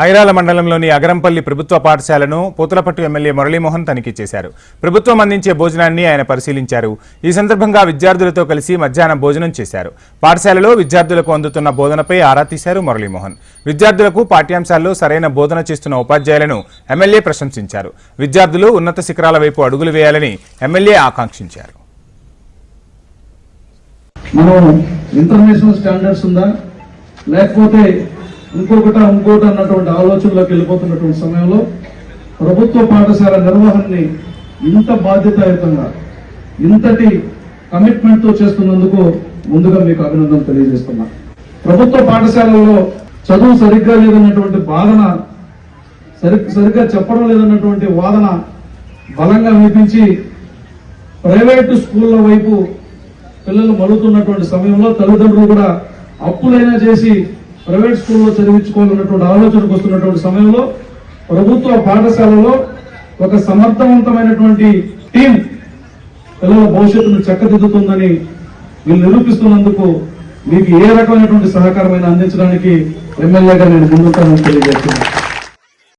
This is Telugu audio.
ఐరాల మండలంలోని అగరంపల్లి ప్రభుత్వ పాఠశాలను పూతలపట్టు ఎమ్మెల్యే మురళీమోహన్ తనిఖీ చేశారు. ప్రభుత్వం అందించే భోజనాన్ని ఆయన పరిశీలించారు. ఈ సందర్భంగా విద్యార్థులతో కలిసి మధ్యాహ్నం భోజనం చేశారు. పాఠశాలలో విద్యార్థులకు అందుతున్న బోధనపై ఆరా తీశారు మురళీమోహన్. విద్యార్థులకు పాఠ్యాంశాల్లో సరైన బోధన చేస్తున్న ఉపాధ్యాయులను ఎమ్మెల్యే ప్రశంసించారు. విద్యార్థులు ఉన్నత శిఖరాల వైపు అడుగులు వేయాలని ఎమ్మెల్యే ఆకాంక్షించారు. మనం ఇంటర్నేషనల్ స్టాండర్డ్స్ ఉందా? లేకపోతే ఇంకొకట ఇంకోట అన్నటువంటి ఆలోచనలోకి వెళ్ళిపోతున్నటువంటి సమయంలో ప్రభుత్వ పాఠశాల నిర్వహణని ఇంత బాధ్యతాయుతంగా ఇంతటి కమిట్మెంట్తో చేస్తున్నందుకు ముందుగా మీకు అభినందన తెలియజేస్తున్నా. ప్రభుత్వ పాఠశాలల్లో చదువు సరిగ్గా లేదన్నటువంటి బాధన సరి సరిగ్గా చెప్పడం లేదన్నటువంటి వాదన బలంగా వినిపించి ప్రైవేటు స్కూళ్ళ వైపు పిల్లలు మలుతున్నటువంటి సమయంలో తల్లిదండ్రులు కూడా అప్పులైనా చేసి ప్రైవేట్ స్కూల్లో చదివించుకోవాలన్నటువంటి ఆలోచనకు వస్తున్నటువంటి సమయంలో ప్రభుత్వ పాఠశాలలో ఒక సమర్థవంతమైనటువంటి టీం పిల్లల భవిష్యత్తును చక్కదిద్దుతుందని వీళ్ళు నిరూపిస్తున్నందుకు మీకు ఏ రకమైనటువంటి సహకారమైన అందించడానికి ఎమ్మెల్యేగా నేను ముందుంటానని తెలియజేస్తున్నాను.